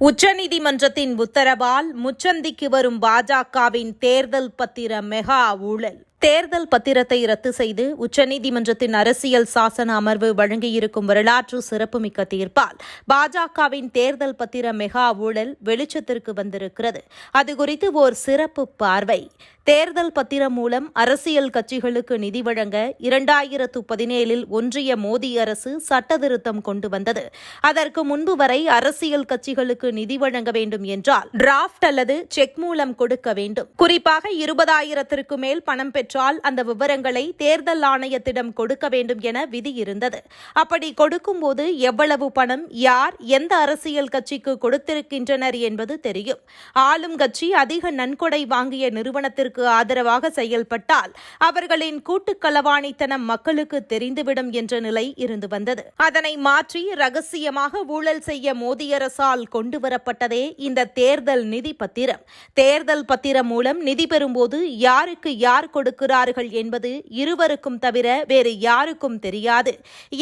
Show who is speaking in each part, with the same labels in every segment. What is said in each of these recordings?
Speaker 1: உச்சநீதிமன்றத்தின் உத்தரவால் முச்சந்திக்கு வரும் பாஜகவின் தேர்தல் பத்திர மெகா ஊழல். தேர்தல் பத்திரத்தை ரத்து செய்து உச்சநீதிமன்றத்தின் அரசியல் சாசன அமர்வு வழங்கியிருக்கும் வரலாற்று சிறப்புமிக்க தீர்ப்பால் பாஜகவின் தேர்தல் பத்திர மெகா ஊழல் வெளிச்சத்திற்கு வந்திருக்கிறது. அது குறித்து ஓர் சிறப்பு பார்வை. தேர்தல் பத்திரம் மூலம் அரசியல் கட்சிகளுக்கு நிதி வழங்க இரண்டாயிரத்து பதினேழில் ஒன்றிய மோடி அரசு சட்டத்திருத்தம் கொண்டு வந்தது. அதற்கு முன்பு வரை அரசியல் கட்சிகளுக்கு நிதி வழங்க வேண்டும் என்றால் டிராஃப்ட் அல்லது செக் மூலம் கொடுக்க வேண்டும். குறிப்பாக இருபதாயிரத்திற்கு மேல் பணம் பெற்றால் அந்த விவரங்களை தேர்தல் ஆணையத்திடம் கொடுக்க வேண்டும் என விதி இருந்தது. அப்படி கொடுக்கும்போது எவ்வளவு பணம் யார் எந்த அரசியல் கட்சிக்கு கொடுத்திருக்கின்றனர் என்பது தெரியும். ஆளும் கட்சி அதிக நன்கொடை வாங்கிய நிறுவனத்திற்கு ஆதரவாக செயல்பட்டால் அவர்களின் கூட்டுக்களவாணித்தனம் மக்களுக்கு தெரிந்துவிடும் என்ற நிலை இருந்து வந்தது. அதனை மாற்றி ரகசியமாக ஊழல் செய்ய மோடி அரசால் கொண்டு வரப்பட்டதே இந்த தேர்தல் நிதி பத்திரம். தேர்தல் பத்திரம் மூலம் நிதி பெறும்போது யாருக்கு யார் கொடுக்கிறார்கள் என்பது இருவருக்கும் தவிர வேறு யாருக்கும் தெரியாது.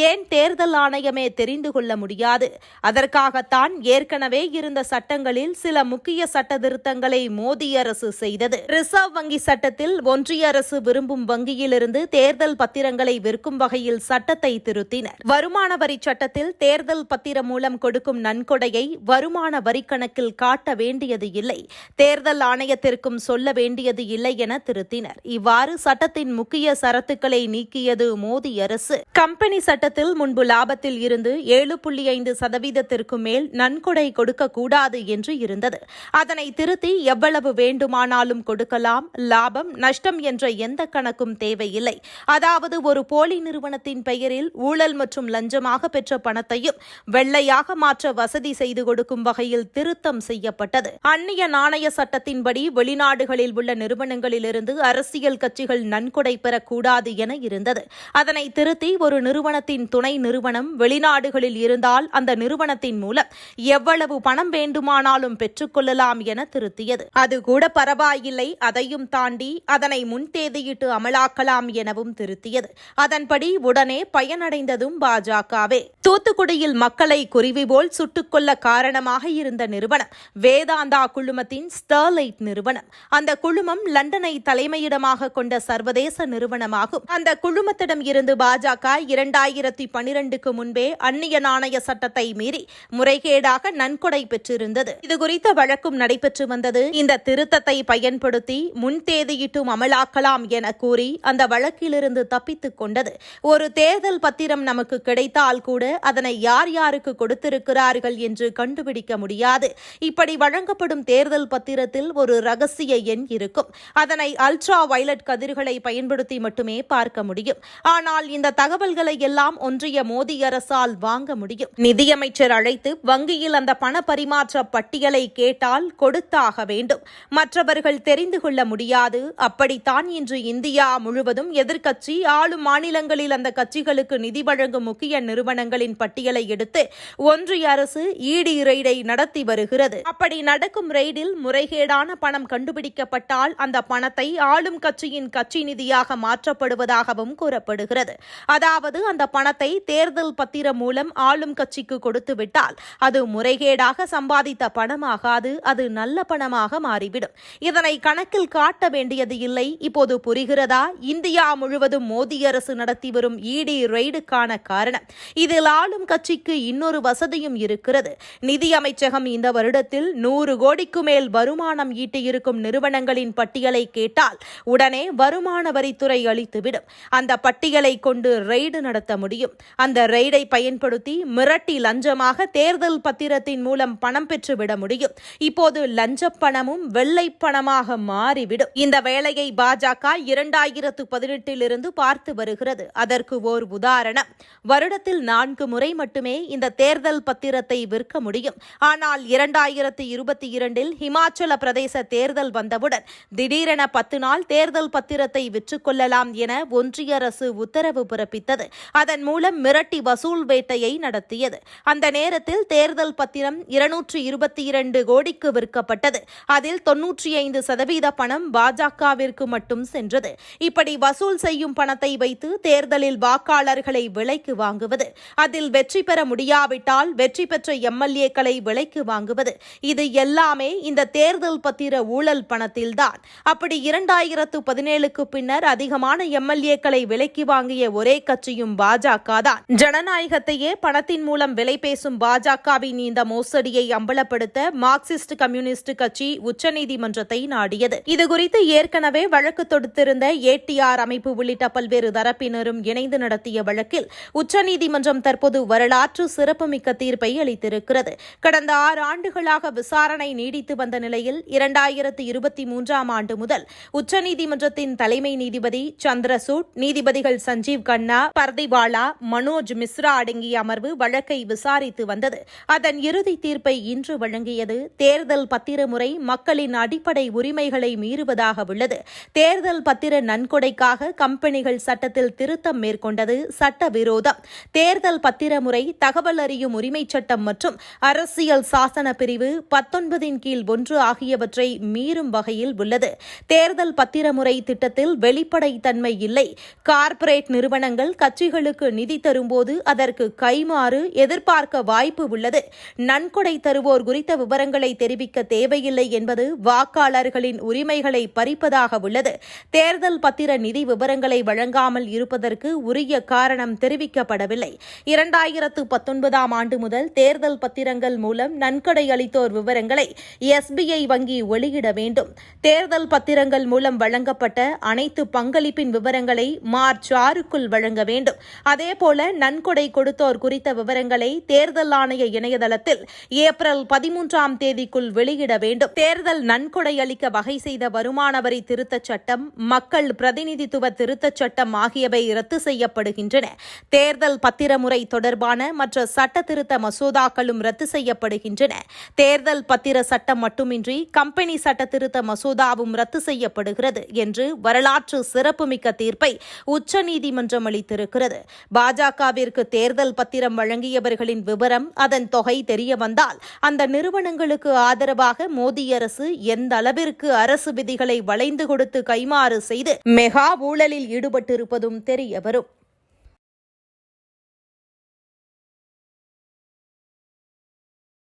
Speaker 1: ஏன் தேர்தல் ஆணையமே தெரிந்து கொள்ள முடியாது? அதற்காகத்தான் ஏற்கனவே இருந்த சட்டங்களில் சில முக்கிய சட்ட திருத்தங்களை மோடி அரசு செய்தது. ரிசர்வ் வங்கி சட்டத்தில் ஒன்றிய அரசு விரும்பும் வங்கியிலிருந்து தேர்தல் பத்திரங்களை விற்கும் வகையில் சட்டத்தை திருத்தினர். வருமான வரி சட்டத்தில் தேர்தல் பத்திரம் மூலம் கொடுக்கும் நன்கொடையை வருமான வரி கணக்கில் காட்ட வேண்டியது இல்லை. தேர்தல் ஆணையத்திற்கும் சொல்ல வேண்டியது இல்லை என திருத்தினர். இவ்வாறு சட்டத்தின் முக்கிய சரத்துக்களை நீக்கியது மோடி அரசு. கம்பெனி சட்டத்தில் முன்பு லாபத்தில் இருந்து ஏழு புள்ளி ஐந்து சதவீதத்திற்கு மேல் நன்கொடை கொடுக்கக்கூடாது என்று இருந்தது. அதனை திருத்தி எவ்வளவு வேண்டுமானாலும் கொடுக்கலாம் லாபம் நஷ்டம் என்ற எந்த கணக்கும் தேவையில்லை. அதாவது ஒரு போலி நிறுவனத்தின் பெயரில் ஊழல் மற்றும் லஞ்சமாக பெற்ற பணத்தையும் வெள்ளையாக மாற்ற வசதி செய்து கொடுக்கும் வகையில் திருத்தம் செய்யப்பட்டது. அந்நிய நாணய சட்டத்தின்படி வெளிநாடுகளில் உள்ள நிறுவனங்களிலிருந்து அரசியல் கட்சி கட்சிகள் நன்கொடை பெறக்கூடாது என இருந்தது. அதனை திருத்தி ஒரு நிறுவனத்தின் துணை நிறுவனம் வெளிநாடுகளில் இருந்தால் அந்த நிறுவனத்தின் மூலம் எவ்வளவு பணம் வேண்டுமானாலும் பெற்றுக்கொள்ளலாம் என திருத்தியது. அது கூட பரவாயில்லை. அதையும் தாண்டி அதனை முன்தேதியிட்டு அமலாக்கலாம் எனவும் திருத்தியது. அதன்படி உடனே பயனடைந்ததும் பாஜகவே. தூத்துக்குடியில் மக்களை குருவி போல் சுட்டுக்கொள்ள காரணமாக இருந்த நிறுவனம் வேதாந்தா குழுமத்தின் ஸ்டர்லைட் நிறுவனம். அந்த குழுமம் லண்டனை தலைமையிடமாக கொண்ட கொண்ட சர்வதேச நிறுவனமாகும். அந்த குழுமத்திடம் இருந்து பாஜக இரண்டாயிரத்தி பனிரெண்டுக்கு முன்பே அந்நிய நாணய சட்டத்தை மீறி முறைகேடாக நன்கொடை பெற்றிருந்தது. இதுகுறித்த வழக்கும் நடைபெற்று வந்தது. இந்த திருத்தத்தை பயன்படுத்தி முன்தேதியிட்டும் அமலாக்கலாம் என கூறி அந்த வழக்கிலிருந்து தப்பித்துக் கொண்டது. ஒரு தேர்தல் பத்திரம் நமக்கு கிடைத்தால் கூட அதனை யார் யாருக்கு கொடுத்திருக்கிறார்கள் என்று கண்டுபிடிக்க முடியாது. இப்படி வழங்கப்படும் தேர்தல் பத்திரத்தில் ஒரு ரகசிய எண் இருக்கும். அதனை அல்ட்ரா வயலட் கதிர்களை பயன்படுத்தி மட்டுமே பார்க்க முடியும். ஆனால் இந்த தகவல்களை எல்லாம் ஒன்றிய மோடி அரசால் வாங்க முடியும். நிதியமைச்சர் அழைத்து வங்கியில் அந்த பண பரிமாற்ற பட்டியலை கேட்டால் கொடுத்தாக வேண்டும். மற்றவர்கள் தெரிந்து கொள்ள முடியாது. அப்படித்தான் இன்று இந்தியா முழுவதும் எதிர்க்கட்சி ஆளும் மாநிலங்களில் அந்த கட்சிகளுக்கு நிதி வழங்கும் முக்கிய நிறுவனங்களின் பட்டியலை எடுத்து ஒன்றிய அரசு ஈடி ரெய்டை நடத்தி வருகிறது. அப்படி நடக்கும் ரெய்டில் முறைகேடான பணம் கண்டுபிடிக்கப்பட்டால் அந்த பணத்தை ஆளும் கட்சியின் கட்சி நிதியாக மாற்றப்படுவதாகவும் கூறப்படுகிறது. அதாவது அந்த பணத்தை தேர்தல் பத்திரம் மூலம் ஆளும் கட்சிக்கு கொடுத்துவிட்டால் அது முறைகேடாக சம்பாதித்த பணமாகாது அது நல்ல பணமாக மாறிவிடும். இதனை கணக்கில் காட்ட வேண்டியது இல்லை. இப்போது புரிகிறதா? இந்தியா முழுவதும் மோடி அரசு நடத்தி வரும் இடி ரெய்டுக்கான காரணம். இதில் ஆளும் கட்சிக்கு இன்னொரு வசதியும் இருக்கிறது. நிதி அமைச்சகம் இந்த வருடத்தில் நூறு கோடிக்கு மேல் வருமானம் ஈட்டியிருக்கும் நிறுவனங்களின் பட்டியலை கேட்டால் உடனே வருமான வரித்துறை அளித்துவிடும். அந்த பட்டியலை கொண்டு ரெய்டு நடத்த முடியும். அந்த ரெய்டை பயன்படுத்தி மிரட்டி லஞ்சமாக தேர்தல் பத்திரத்தின் மூலம் பணம் பெற்றுவிட முடியும். இப்போது லஞ்ச பணமும் வெள்ளை பணமாக மாறிவிடும். இந்த வேலையை பாஜக இரண்டாயிரத்து பதினெட்டில் இருந்து பார்த்து வருகிறது. அதற்கு ஓர் உதாரணம். வருடத்தில் நான்கு முறை மட்டுமே இந்த தேர்தல் பத்திரத்தை விற்க முடியும். ஆனால் இரண்டாயிரத்து இருபத்தி இரண்டில் ஹிமாச்சல பிரதேச தேர்தல் வந்தவுடன் திடீரென பத்து நாள் தேர்தல் பத்திரத்தை விற்றுக்கொள்ளலாம் என ஒன்றிய அரசு உத்தரவு பிறப்பித்தது. அதன் மூலம் மிரட்டி வசூல் வேட்டையை நடத்தியது. அந்த நேரத்தில் தேர்தல் பத்திரம் இருநூற்று இருபத்தி இரண்டு கோடிக்கு விற்கப்பட்டது. அதில் தொன்னூற்றி ஐந்து சதவீத பணம் பாஜகவிற்கு மட்டும் சென்றது. இப்படி வசூல் செய்யும் பணத்தை வைத்து தேர்தலில் வாக்காளர்களை விலைக்கு வாங்குவது அதில் வெற்றி பெற முடியாவிட்டால் வெற்றி பெற்ற எம்எல்ஏக்களை விலைக்கு வாங்குவது இது எல்லாமே இந்த தேர்தல் பத்திர ஊழல் பணத்தில்தான். அப்படி இரண்டாயிரத்து பதினேழுக்கு பின்னர் அதிகமான எம்எல்ஏக்களை விலைக்கு வாங்கிய ஒரே கட்சியும் பாஜக தான் ஜனநாயகத்தையே பணத்தின் மூலம் விலை பேசும் பாஜகவின் இந்த மோசடியை அம்பலப்படுத்த மார்க்சிஸ்ட் கம்யூனிஸ்ட் கட்சி உச்சநீதிமன்றத்தை நாடியது. இதுகுறித்து ஏற்கனவே வழக்கு தொடுத்திருந்த ஏடிஆர் அமைப்பு உள்ளிட்ட பல்வேறு தரப்பினரும் இணைந்து நடத்திய வழக்கில் உச்சநீதிமன்றம் தற்போது வரலாற்று சிறப்புமிக்க தீர்ப்பை அளித்திருக்கிறது. கடந்த ஆறு ஆண்டுகளாக விசாரணை நீடித்து வந்த நிலையில் இரண்டாயிரத்து இருபத்தி மூன்றாம் ஆண்டு முதல் உச்சநீதிமன்றத்தில் உச்சநீதிமன்றத்தின் தலைமை நீதிபதி சந்திரசூட் நீதிபதிகள் சஞ்சீவ் கண்ணா பர்திவாலா மனோஜ் மிஸ்ரா அடங்கிய அமர்வு வழக்கை விசாரித்து வந்தது. அதன் இறுதி தீர்ப்பை இன்று வழங்கியது. தேர்தல் பத்திர முறை மக்களின் அடிப்படை உரிமைகளை மீறுவதாக உள்ளது. தேர்தல் பத்திர நன்கொடைக்காக கம்பெனிகள் சட்டத்தில் திருத்தம் மேற்கொண்டது சட்டவிரோதம். தேர்தல் பத்திர முறை தகவல் அறியும் உரிமைச் சட்டம் மற்றும் அரசியல் சாசன பிரிவு பத்தொன்பதின் கீழ் ஒன்று ஆகியவற்றை மீறும் வகையில் உள்ளது. தேர்தல் பத்திரமுறை திட்டத்தில் வெளிப்படைத்தன்மை இல்லை. கார்ப்பரேட் நிறுவனங்கள் கட்சிகளுக்கு நிதி தரும்போது அதற்கு கைமாறு எதிர்பார்க்க வாய்ப்பு உள்ளது. நன்கொடை தருவோர் குறித்த விவரங்களை தெரிவிக்க தேவையில்லை என்பது வாக்காளர்களின் உரிமைகளை பறிப்பதாக உள்ளது. தேர்தல் பத்திர நிதி விவரங்களை வழங்காமல் இருப்பதற்கு உரிய காரணம் தெரிவிக்கப்படவில்லை. இரண்டாயிரத்து பத்தொன்பதாம் ஆண்டு முதல் தேர்தல் பத்திரங்கள் மூலம் நன்கொடை அளித்தோர் விவரங்களை எஸ்பிஐ வங்கி வெளியிட வேண்டும். தேர்தல் பத்திரங்கள் மூலம் வழங்கப்பட்ட அனைத்து பங்களிப்பின் விவரங்களை மார்ச் ஆறுக்குள் வழங்க வேண்டும். அதேபோல நன்கொடை கொடுத்தோர் குறித்த விவரங்களை தேர்தல் ஆணைய இணையதளத்தில் ஏப்ரல் பதிமூன்றாம் தேதிக்குள் வெளியிட வேண்டும். தேர்தல் நன்கொடை அளிக்க வகை செய்த வருமான வரி திருத்தச் சட்டம் மக்கள் பிரதிநிதித்துவ திருத்தச் சட்டம் ஆகியவை ரத்து செய்யப்படுகின்றன. தேர்தல் பத்திரமுறை தொடர்பான மற்ற சட்ட திருத்த மசோதாக்களும் ரத்து செய்யப்படுகின்றன. தேர்தல் பத்திர சட்டம் மட்டுமின்றி கம்பெனி சட்ட திருத்த மசோதாவும் ரத்து செய்யப்படுகிறது என்று வரலாற்று சிறப்புமிக்க தீர்ப்பை உச்சநீதிமன்றம் அளித்திருக்கிறது. பாஜகவிற்கு தேர்தல் பத்திரம் வழங்கியவர்களின் விவரம் அதன் தொகை தெரிய வந்தால் அந்த நிறுவனங்களுக்கு ஆதரவாக மோடி அரசு எந்த அளவிற்கு அரசு விதிகளை வளைந்து கொடுத்து கைமாறு செய்து மெகா ஊழலில் ஈடுபட்டிருப்பதும் தெரியவரும்